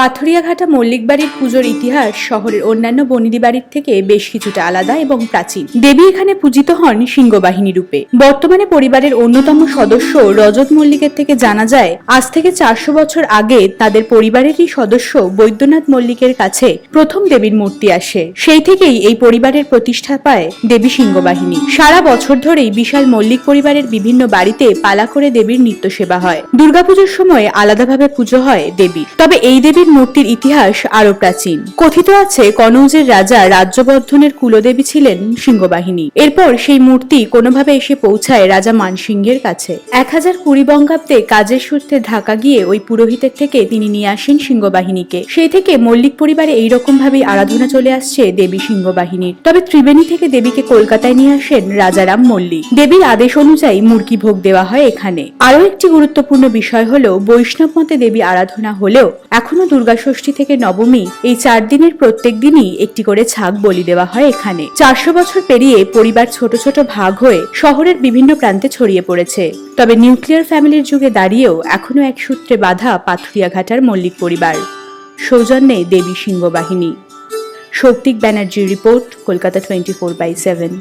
পাথরিয়াঘাটা মল্লিক বাড়ির পুজোর ইতিহাস শহরের অন্যান্য বনিদি বাড়ির থেকে বেশ কিছুটা আলাদা এবং প্রাচীন। দেবী এখানে পূজিত হন সিংহবাহিনী রূপে। বর্তমানে পরিবারের অন্যতম সদস্য রজত মল্লিকের থেকে জানা যায়, আজ থেকে চারশো বছর আগে তাদের পরিবারেরই সদস্য বৈদ্যনাথ মল্লিকের কাছে প্রথম দেবীর মূর্তি আসে। সেই থেকেই এই পরিবারের প্রতিষ্ঠা পায় দেবী সিংহবাহিনী। সারা বছর ধরেই বিশাল মল্লিক পরিবারের বিভিন্ন বাড়িতে পালা করে দেবীর নিত্য সেবা হয়। দুর্গাপুজোর সময় আলাদাভাবে পুজো হয় দেবী তবে এই দেবীর মূর্তির ইতিহাস আরও প্রাচীন। কথিত আছে, কনৌজের রাজা রাজ্যবর্ধনের কুলদেবী ছিলেন সিংহবাহিনী। এরপর সেই মূর্তি কোনোভাবে এসে পৌঁছায় রাজা মানসিংহের কাছে। এক হাজার কুড়ি বঙ্গাব্দে কাজের সূত্রে ঢাকা গিয়ে ওই পুরোহিতের থেকে তিনি নিয়ে আসেন সিংহবাহিনীকে। সেই থেকে মল্লিক পরিবারে এইরকম ভাবেই আরাধনা চলে আসছে দেবী সিংহবাহিনীর। তবে ত্রিবেণী থেকে দেবীকে কলকাতায় নিয়ে আসেন রাজারাম মল্লিক। দেবীর আদেশ অনুযায়ী মুরগি ভোগ দেওয়া হয় এখানে। আরও একটি গুরুত্বপূর্ণ বিষয় হলো, বৈষ্ণব মতে দেবী আরাধনা হলেও এখনও দুর্গা ষষ্ঠী থেকে নবমী এই চার দিনের প্রত্যেক দিনই একটি করে ছাগ বলি দেওয়া হয় এখানে। চারশো বছর পেরিয়ে পরিবার ছোট ছোট ভাগ হয়ে শহরের বিভিন্ন প্রান্তে ছড়িয়ে পড়েছে। তবে নিউক্লিয়ার ফ্যামিলির যুগে দাঁড়িয়েও এখনও এক সূত্রে বাধা পাথুরিয়াঘাটার মল্লিক পরিবার। সৌজন্যে দেবী সিংহ বাহিনী সৌক্তিক ব্যানার্জির report, Kolkata twenty four by seven.